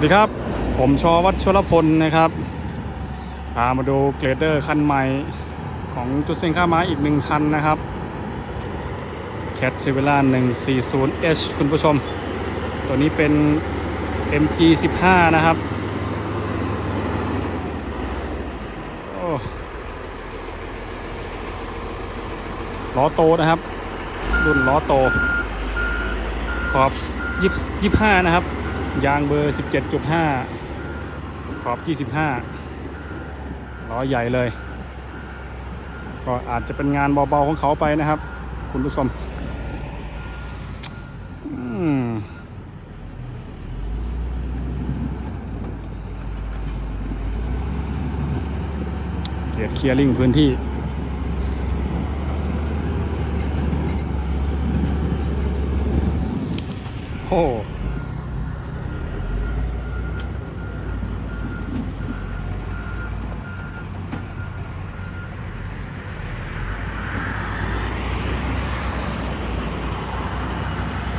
วัสดีครับ ผมชอวัชรพลนะครับพามาดูเกรดเดอร์คันใหม่ของจุดเซนข้าม้าอีกหนึ่งคันนะครับ Cat s e v e l a 140H คุณผู้ชม ตัวนี้เป็น MG 15 นะครับล้อโตนะครับ รุ่นล้อโต ขอบ 25 นะครับ ยางเบอร์ 17.5 ขอบ 25 ล้อใหญ่เลย ก็อาจจะเป็นงานเบาๆของเขาไปนะครับ คุณผู้ชมเกียร์เคลียร์ลิงพื้นที่โอ้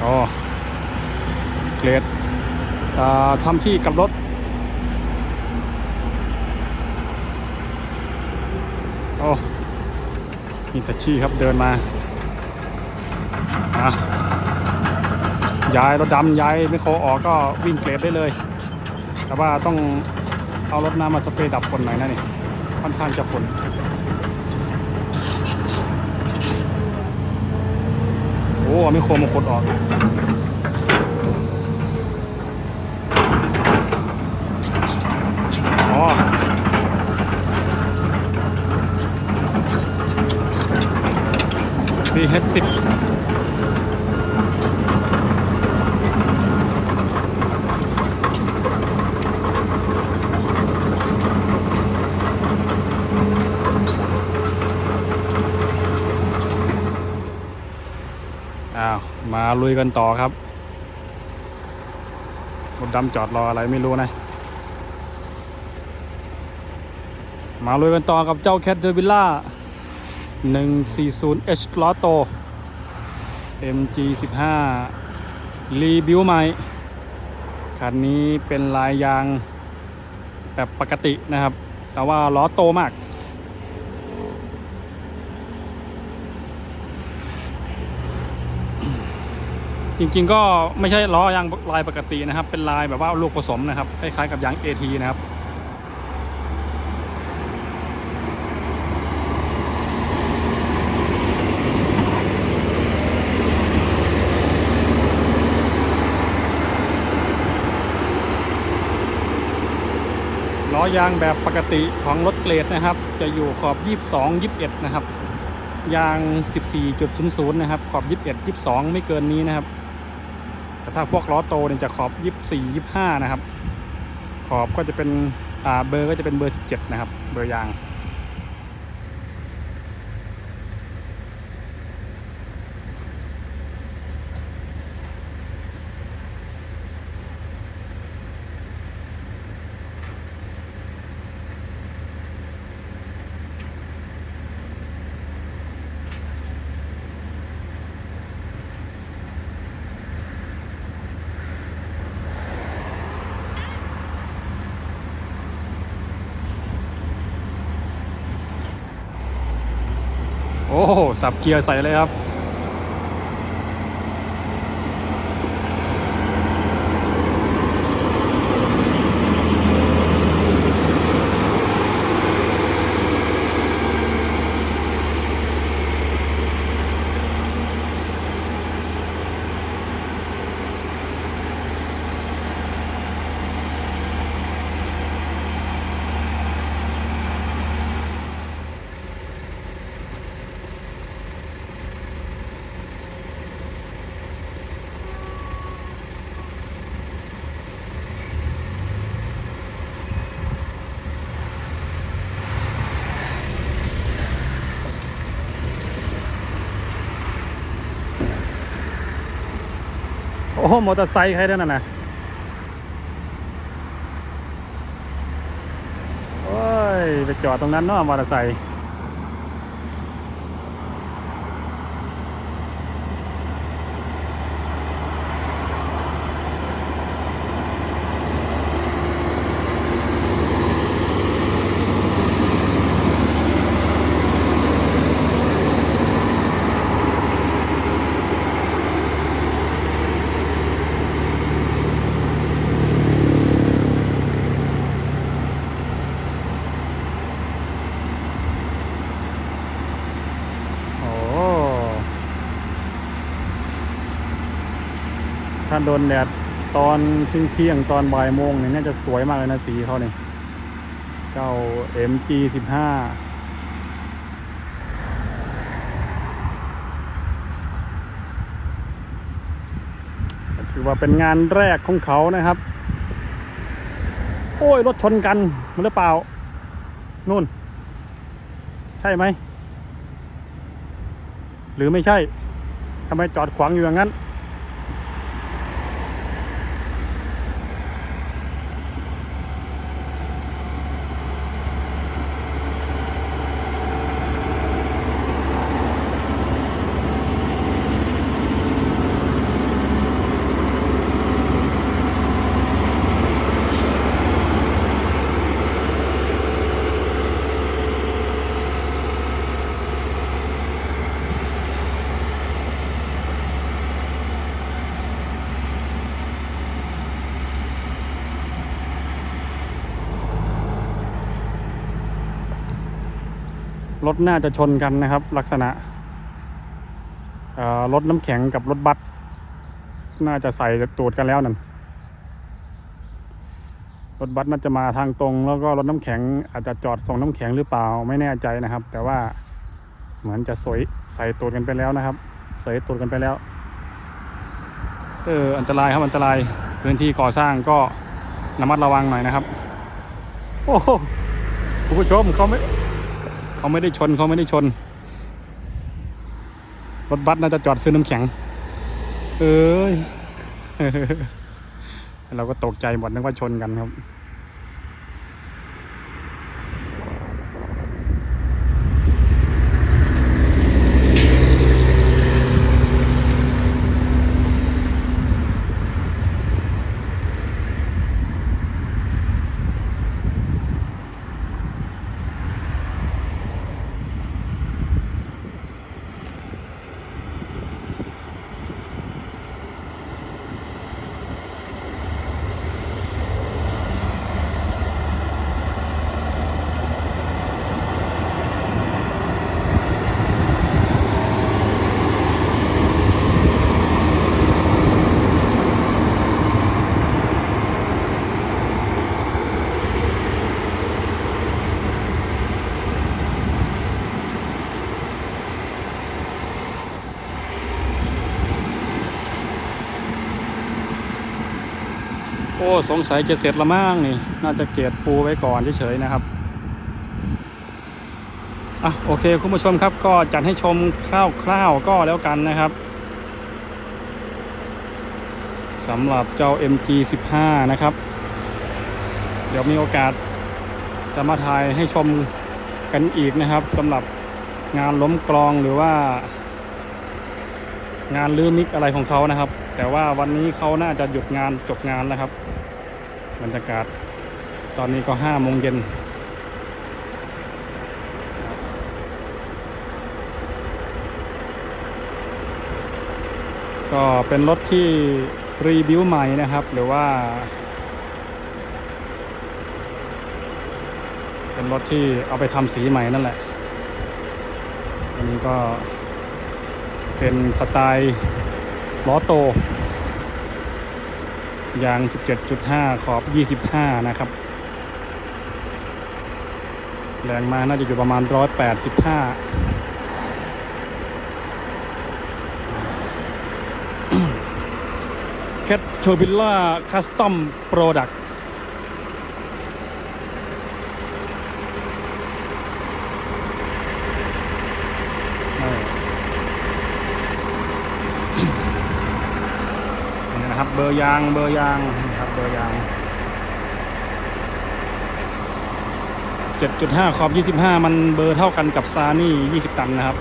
โอ้ เกรดทำที่กับรถ โอ้มีตัชชี่ครับเดินมาอะย้ายรถดำย้ายไมโครออกก็วิ่งเกรดได้เลย แต่ว่าต้องเอารถน้ำมาสเปรย์ดับฝนหน่อยนะนี่ค่อนข้างจะฝนโอ้ไมโครมาขดออก พีเฮดสิบอ้าว มาลุยกันต่อครับรถดำจอดรออะไรไม่รู้นะ มาลุยกันต่อกับเจ้าแคทเ e อร์วิลล่า 140H ล้อโต MG 15รีบิวใหม่ คันนี้เป็นลายยางแบบปกตินะครับ แต่ว่าล้อโตมากจริงๆก็ไม่ใช่ล้อยางลายปกตินะครับ เป็นลายแบบว่าลูกผสมนะครับ คล้ายๆกับยาง AT นะครับ ล้อยางแบบปกติของรถเกรดนะครับ จะอยู่ขอบ 22 21 นะครับ ยาง 14.00 นะครับ ขอบ 21 22 ไม่เกินนี้นะครับ แต่ถ้าพวกล้อโตเนี่ยจะขอบ 24 25 นะครับ ขอบก็จะเป็นเบอร์ก็จะเป็นเบอร์ 17 นะครับ เบอร์ยาง สับเกียร์ใส่เลยครับ โอ้โหมอเตอร์ไซค์ใครนั่นนะนะโอ้ย ไปจอดตรงนั้นเนาะมอเตอร์ไซค์ โดนแดดตอนเที่ยงๆตอนบ่ายโมงเนี่ยน่าจะสวยมากเลยนะสีเขาเนี่ยเจ้า MG 15ถือว่าเป็นงานแรกของเขานะครับ โอ้ย รถชนกันมันหรือเปล่า นู่น ใช่ไหม หรือไม่ใช่ทำไมจอดขวางอยู่อย่างนั้น รถน่าจะชนกันนะครับ ลักษณะรถน้ำแข็งกับรถบัสน่าจะใส่ตูดกันแล้วนั่นรถบัสน่าจะมาทางตรง แล้วก็รถน้ำแข็งอาจจะจอดส่งน้ำแข็งหรือเปล่าไม่แน่ใจนะครับ แต่ว่าเหมือนจะสวยใส่ตูดกันไปแล้วนะครับใส่ตูดกันไปแล้วเอออันตรายครับอันตรายพื้นที่ก่อสร้างก็ระมัดระวังหน่อยนะครับ โอ้โหคุณผู้ชมเขาไม่ เขาไม่ได้ชนเขาไม่ได้ชน รถบัสน่าจะจอดซื้อน้ำแข็ง เอ้ยเราก็ตกใจหมดนึกว่าชนกันครับ อ้สงสัยจะเสร็จละมั่งนี่ น่าจะเกตปูไว้ก่อนเฉยๆนะครับอะโอเคคุณผู้ชมครับก็จัดให้ชมคร่าวๆก็แล้วกันนะครับสำหรับเจ้า MG 15 นะครับ เดี๋ยวมีโอกาสจะมาถ่ายให้ชมกันอีกนะครับสำหรับงานล้มกลองหรือว่า งานลื้อมิกอะไรของเขานะครับ แต่ว่าวันนี้เขาน่าจะหยุดงานจบงานแล้วครับบรรยากาศ ตอนนี้ก็ห้าโมงเย็นก็เป็นรถที่รีบิวใหม่นะครับ หรือว่า เป็นรถที่เอาไปทำสีใหม่นั่นแหละอันนี้ก็เป็นสไตล์ ล้อโต ยาง 17.5 ขอบ 25 นะครับ แรงมาน่าจะอยู่ประมาณ 185แคทเทอร์บิลล่าคัสตอมโปรดักต์นี่นะครั บเบอร์ยางเบอร์ยางครับเบอร์ยาง7.5ขอบ 25 มันเบอร์เท่ากันกับซานี่ 20 ตันนะครับ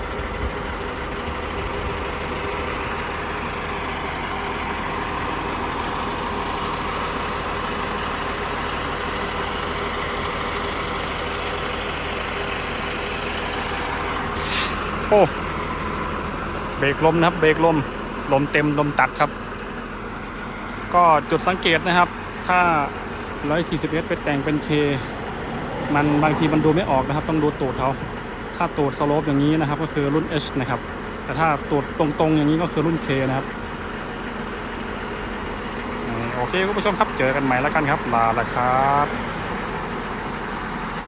โอ้ เบรกลมนะครับ เบรกลม ลมเต็ม ลมตัดครับ ก็จุดสังเกตนะครับ ถ้า 141 ไปแต่งเป็น K มันบางทีมันดูไม่ออกนะครับ ต้องดูตูดเขาถ้าตูดสโลปอย่างนี้นะครับ ก็คือรุ่น H นะครับ แต่ถ้าตูดตรงๆ อย่างนี้ก็คือรุ่น K นะครับโอเคคุณผู้ชมครับเจอกันใหม่แล้วกันครับลาละครับ